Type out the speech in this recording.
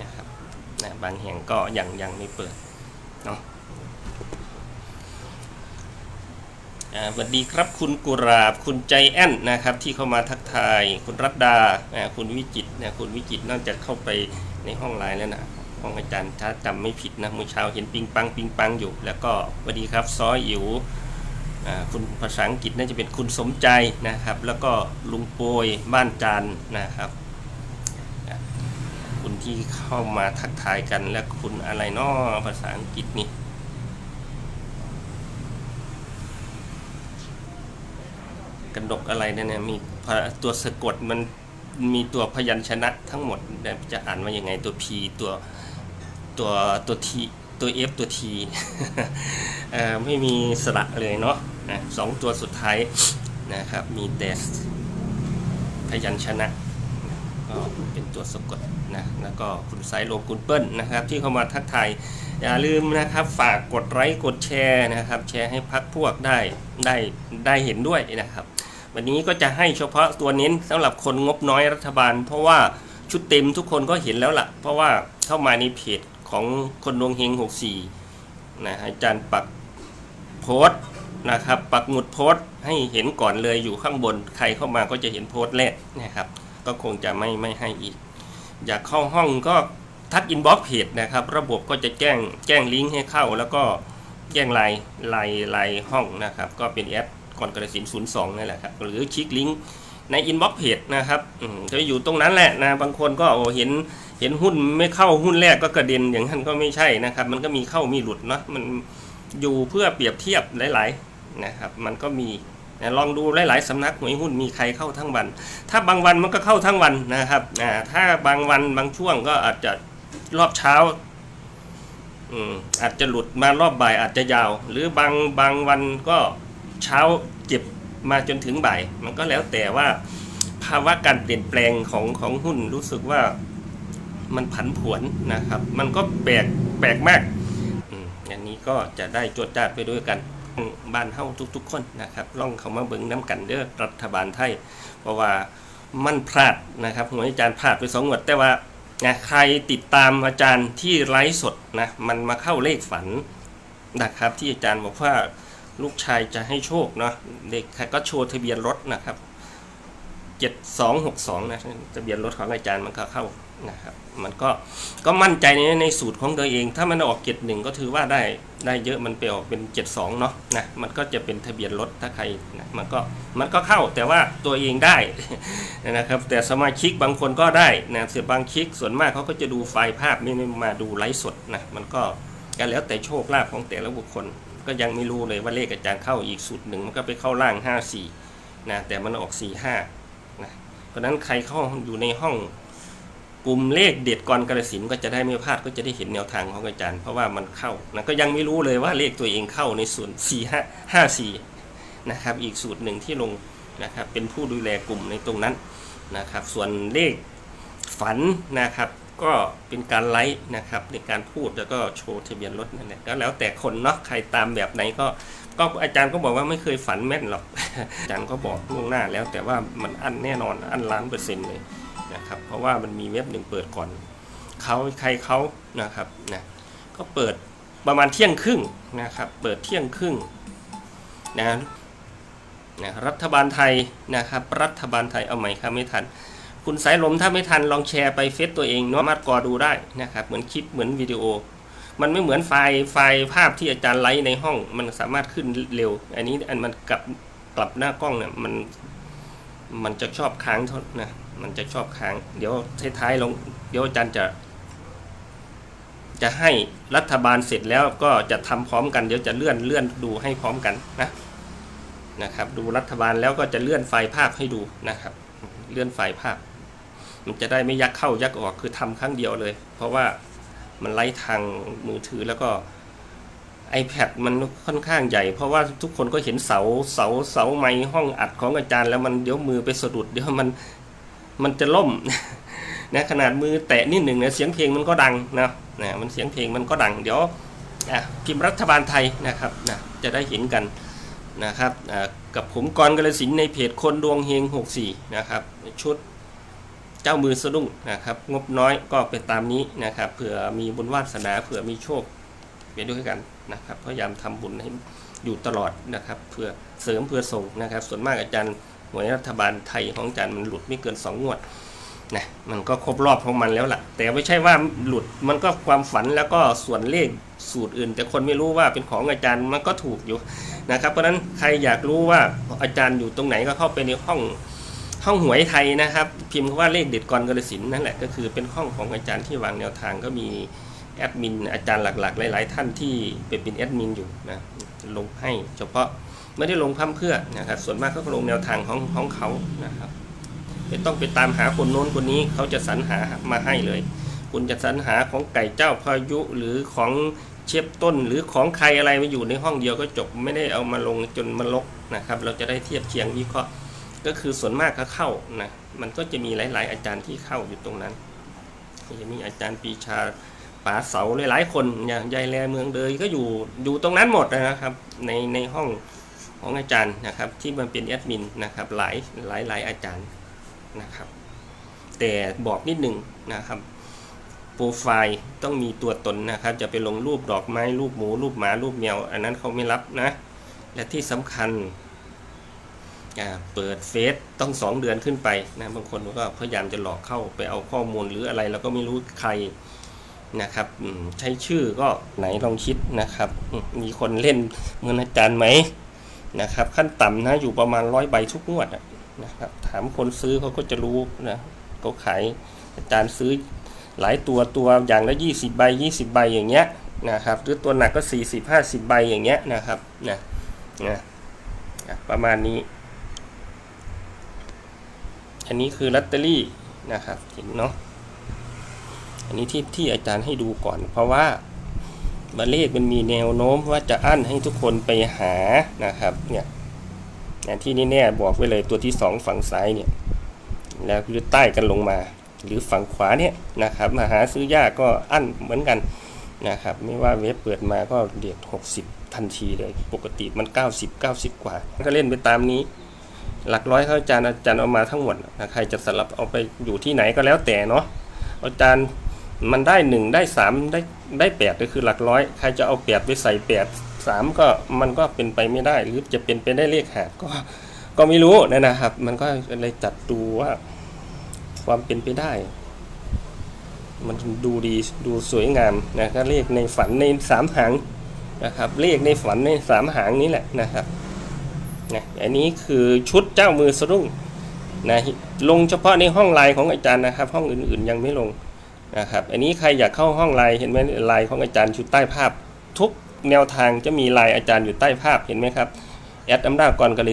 นะครับนะบางแห่งก็ยังยังไม่เปิดเนาะสวัสดีครับคุณกุราบ คุณใจแอนนะครับที่เข้ามาทักทาย คุณรัตดาอ่าคุณวิจิตนะคุณวิจิตน่าจะเข้าไปในห้องไลน์แล้วนะห้องอาจารย์ถ้าจำไม่ผิดนะเมื่อเช้าเห็นปิงปังปิงปังอยู่ แล้วก็สวัสดีครับซอยอิ๋วคุณภาษาอังกฤษน่าจะเป็นคุณสมใจนะครับ แล้วก็ลุงโปยบ้านจันนะครับ ที่เข้ามาทักทายกันและคุณอะไรนาะภาษาอังกฤษนี่กระดกอะไรเนี่ย มีตัวสะกดมันมีตัวพยัญชนะทั้งหมดจะอ่านว่ายังไงตัว P ตัวตัวตัว T ตัว F ตัว T ไม่มีสระเลยเนาะสองตัวสุดท้ายนะครับ มีแต่พยัญชนะก็เป็นตัวสะกด นะแล้วก็คุณสายลมคุณเปิ้ลนะครับที่เข้ามาทักทายอย่าลืมนะครับฝากกดไลค์กดแชร์นะครับ แชร์ให้พักพวกได้ได้ได้เห็นด้วยนะครับ วันนี้ก็จะให้เฉพาะตัวเน้นสำหรับคนงบน้อยรัฐบาล เพราะว่าชุดเต็มทุกคนก็เห็นแล้วล่ะ เพราะว่าเข้ามาในเพจของคนดวงเฮง64นะอาจารย์ปักโพสต์นะครับปักหมุดโพสต์ให้เห็นก่อนเลยอยู่ข้างบนใครเข้ามาก็จะเห็นโพสต์แรกนะครับ ก็คงจะไม่ไม่ให้อีก อยากเข้าห้องก็ทักอินบ็อกเพจนะครับ ระบบก็จะแจ้งแจ้งลิงก์ให้เข้า แล้วก็แจ้งไลน์ไลน์ไลน์ห้องนะครับ ก็เป็นแอปก่อนกระสินศูนย์สองนั่แหละครับ หรือคลิกลิงก์ในอินบ็อกเพจนะครับจะอยู่ตรงนั้นแหละนะ บางคนก็เห็นเห็นหุ้นไม่เข้าหุ้นแรกก็กระเด็นอย่างนั้นก็ไม่ใช่นะครับ มันก็มีเข้ามีหลุดเนาะมันอยู่เพื่อเปรียบเทียบหลาย ๆ นะครับ มันก็มี ลองดูหลายๆสำนักหวยหุ้นมีใครเข้าทั้งวัน ถ้าบางวันมันก็เข้าทั้งวันนะครับถ้าบางวันบางช่วงก็อาจจะรอบเช้าอืมอาจจะหลุดมารอบบ่ายอาจจะยาว หรือบางบางวันก็เช้าเจ็บมาจนถึงบ่าย มันก็แล้วแต่ว่าภาวะการเปลี่ยนแปลงของของหุ้นรู้สึกว่ามันผันผวนนะครับ มันก็แปลกแปลกมากอืมอย่างนี้ก็จะได้จดจ้าดไปด้วยกัน บ้านเฮาทุก ๆ คนนะครับล่องเขามาเบิ่งน้ำกันเด้อรัฐบาลไทย เพราะว่ามันพลาดนะครับหัวอาจารย์พลาดไปสองงวดแต่ว่านะใครติดตามอาจารย์ที่ไลฟ์สดนะมันมาเข้าเลขฝันนะครับ ที่อาจารย์บอกว่าลูกชายจะให้โชคเนาะเด็กก็โชว์ทะเบียนรถนะครับเจ็ดสองหกสองนะทะเบียนรถของอาจารย์มันก็เข้า นะครับมันก็ก็มั่นใจในในสูตรของตัวเอง ถ้ามันออกเจ็ดหนึ่งก็ถือว่าได้ได้เยอะมันไปออกเป็นเจ็ดสองเนาะนะมันก็จะเป็นทะเบียนรถถ้าใครนะมันก็มันก็เข้าแต่ว่าตัวเองได้นะครับ แต่สมาชิกบางคนก็ได้นะเสียบางคลิกส่วนมากเขาก็จะดูไฟล์ภาพไม่ได้มาดูไลฟ์สดนะมันก็ก็แล้วแต่โชคลาภของแต่ละบุคคล ก็ยังไม่รู้เลยว่าเลขอาจารย์เข้าอีกสูตรหนึ่งมันก็ไปเข้าล่างห้าสี่นะแต่มันออกสี่ห้านะเพราะนั้นใครเข้าอยู่ในห้อง กลุ่มเลขเด็ดกรกระสินก็จะได้ไม่พลาดก็จะได้เห็นแนวทางของอาจารย์ เพราะว่ามันเข้านะก็ยังไม่รู้เลยว่าเลขตัวเองเข้าในส่วน 4 5 5 4นะครับอีกสูตรหนึ่งที่ลงนะครับเป็นผู้ดูแลกลุ่มในตรงนั้นนะครับส่วนเลขฝันนะครับก็เป็นการไลฟ์นะครับในการพูดแล้วก็โชว์ทะเบียนรถนั่นแหละก็แล้วแต่คนเนาะใครตามแบบไหนก็ก็อาจารย์ก็บอกว่าไม่เคยฝันแม่นหรอกอาจารย์ก็บอกล่วงหน้าแล้วแต่ว่ามันอันแน่นอนอันล้านเปอร์เซ็นต์เลย นะครับ เพราะว่ามันมีเว็บหนึ่งเปิดก่อนเขาใครเขานะครับนะก็เปิดประมาณเที่ยงครึ่งนะครับ เปิดเที่ยงครึ่งนะนะรัฐบาลไทยนะครับ รัฐบาลไทยเอาใหม่ครับไม่ทัน คุณสายลมถ้าไม่ทันลองแชร์ไปเฟซตัวเองเนาะสามารถกอดูได้นะครับเหมือนคลิปเหมือนวิดีโอ มันไม่เหมือนไฟล์ไฟล์ภาพที่อาจารย์ไลฟ์ในห้อง มันสามารถขึ้นเร็ว อันนี้อันมันกลับกลับหน้ากล้องเนี่ยมันมันจะชอบค้างท่านะ มันจะชอบค้าง เดี๋ยวท้ายๆลงเดี๋ยวอาจารย์จะ จะให้รัฐบาลเสร็จแล้วก็จะทำพร้อมกันเดี๋ยวจะเลื่อนเลื่อนดูให้พร้อมกันนะนะครับ ดูรัฐบาลแล้วก็จะเลื่อนไฟล์ภาพให้ดูนะครับ เลื่อนไฟล์ภาพ มันจะได้ไม่ยักเข้ายักออกคือทำครั้งเดียวเลย เพราะว่ามันไล่ทางมือถือแล้วก็ iPad มันค่อนข้างใหญ่ เพราะว่าทุกคนก็เห็นเสาเสาเสาไม้ห้องอัดของอาจารย์แล้วมันเดี๋ยวมือไปสะดุดเดี๋ยวมัน มันจะล่มนะขนาดมือแตะนิดหนึ่งนะเสียงเพลงมันก็ดังนะนะมันเสียงเพลงมันก็ดัง เดี๋ยวพิมพ์รัฐบาลไทยนะครับนะจะได้เห็นกันนะครับกับผมกรกระสินในเพจคนดวงเฮง 64 นะครับชุดเจ้ามือสะดุ้งนะครับ งบน้อยก็ไปตามนี้นะครับเผื่อมีบุญวาสนาเผื่อมีโชคไปด้วยกันนะครับพยายามทำบุญให้อยู่ตลอดนะครับเพื่อเสริมเพื่อส่งนะครับ ส่วนมากอาจารย์ หวยรัฐบาลไทยของอาจารย์มันหลุดไม่เกินสองงวดนะมันก็ครบรอบของมันแล้วล่ะ แต่ไม่ใช่ว่าหลุดมันก็ความฝันแล้วก็ส่วนเลขสูตรอื่น แต่คนไม่รู้ว่าเป็นของอาจารย์มันก็ถูกอยู่นะครับ เพราะนั้นใครอยากรู้ว่าอาจารย์อยู่ตรงไหนก็เข้าไปในห้องห้องหวยไทยนะครับ พิมพ์คำว่าเลขเด็ดกรกระสินนั่นแหละก็คือเป็นห้องของอาจารย์ที่วางแนวทางก็มีแอดมินอาจารย์หลักๆ หลาย ๆ ท่านที่เป็นเป็นแอดมินอยู่นะลงให้เฉพาะ ไม่ได้ลงพั่มเพื่อนะครับ ส่วนมากก็ลงแนวทางของของเขานะครับไม่ต้องไปตามหาคนโน้นคนนี้เขาจะสรรหามาให้เลย คุณจะสรรหาของไก่เจ้าพายุหรือของเชฟต้นหรือของใครอะไรมาอยู่ในห้องเดียวก็จบไม่ได้เอามาลงจนมันลกนะครับ เราจะได้เทียบเคียงวิเคราะห์ก็คือส่วนมากก็เข้านะมันก็จะมีหลาย ๆ อาจารย์ที่เข้าอยู่ตรงนั้นจะมีอาจารย์ปีชาป๋าเสาหลายๆคนอย่างยายแลเมืองเดยก็อยู่อยู่ตรงนั้นหมดนะครับ ในในห้อง ของอาจารย์นะครับ ที่มันเป็นแอดมินนะครับหลายหลายหลายอาจารย์นะครับ แต่บอกนิดหนึ่งนะครับโปรไฟล์ต้องมีตัวตนนะครับ จะไปลงรูปดอกไม้รูปหมู รูปหมารูปแมว อันนั้นเขาไม่รับนะ และที่สำคัญเปิดเฟซต้องสองเดือนขึ้นไปนะบางคนก็พยายามจะหลอกเข้าไปเอาข้อมูลหรืออะไรเราก็ไม่รู้ใครนะครับใช้ชื่อก็ไหนลองคิดนะครับ มีคนเล่นเงินอาจารย์ไหม นะครับ ขั้นต่ำนะอยู่ประมาณร้อยใบทุกงวดนะครับ ถามคนซื้อเขาก็จะรู้นะเขาขายอาจารย์ซื้อหลายตัวตัวอย่างละยี่สิบใบยี่สิบใบอย่างเงี้ยนะครับ หรือตัวหนักก็สี่สิบห้าสิบใบอย่างเงี้ยนะครับนะนะอะประมาณนี้ อันนี้คือลอตเตอรี่นะครับเห็นเนาะอันนี้ที่ที่อาจารย์ให้ดูก่อนเพราะว่า บัลเลขมันมีแนวโน้มว่าจะอั้นให้ทุกคนไปหานะครับเนี่ยอย่างที่นี่แน่บอกไว้เลยตัวที่สองฝั่งซ้ายเนี่ยแล้วหรือใต้กันลงมา หรือฝั่งขวาเนี่ยนะครับมาหาซื้อยากก็อั้นเหมือนกันนะครับไม่ว่าเว็บเปิดมาก็เดียด60 ทันทีเลย ปกติมัน 90 90 กว่า ก็เล่นไปตามนี้ หลักร้อยเขาอาจารย์อาจารย์เอามาทั้งหมดนะใครจะสลับเอาไปอยู่ที่ไหนก็แล้วแต่เนาะอาจารย์ มันได้หนึ่งได้สามได้ได้แปดก็คือหลักร้อย ใครจะเอาแปดไปใส่แปดสามก็มันก็เป็นไปไม่ได้ หรือจะเป็นไปได้เลขหาก็ก็ไม่รู้นะนะครับ มันก็เลยจัดดูว่า ความเป็นไปได้ มันดูดีดูสวยงามนะก็เลขในฝันในสามหางนะครับเลขในฝันในสามหางนี้แหละนะครับนะอันนี้คือชุดเจ้ามือสะดุ้งนะลงเฉพาะในห้องไลน์ของอาจารย์นะครับ ห้องอื่นๆยังไม่ลง นะครับอันนี้ใครอยากเข้าห้องไลน์เห็นไหมไลน์ของอาจารย์ชุดใต้ภาพ ทุกแนวทางจะมีไลน์อาจารย์อยู่ใต้ภาพเห็นไหมครับแอดอำนาจกรก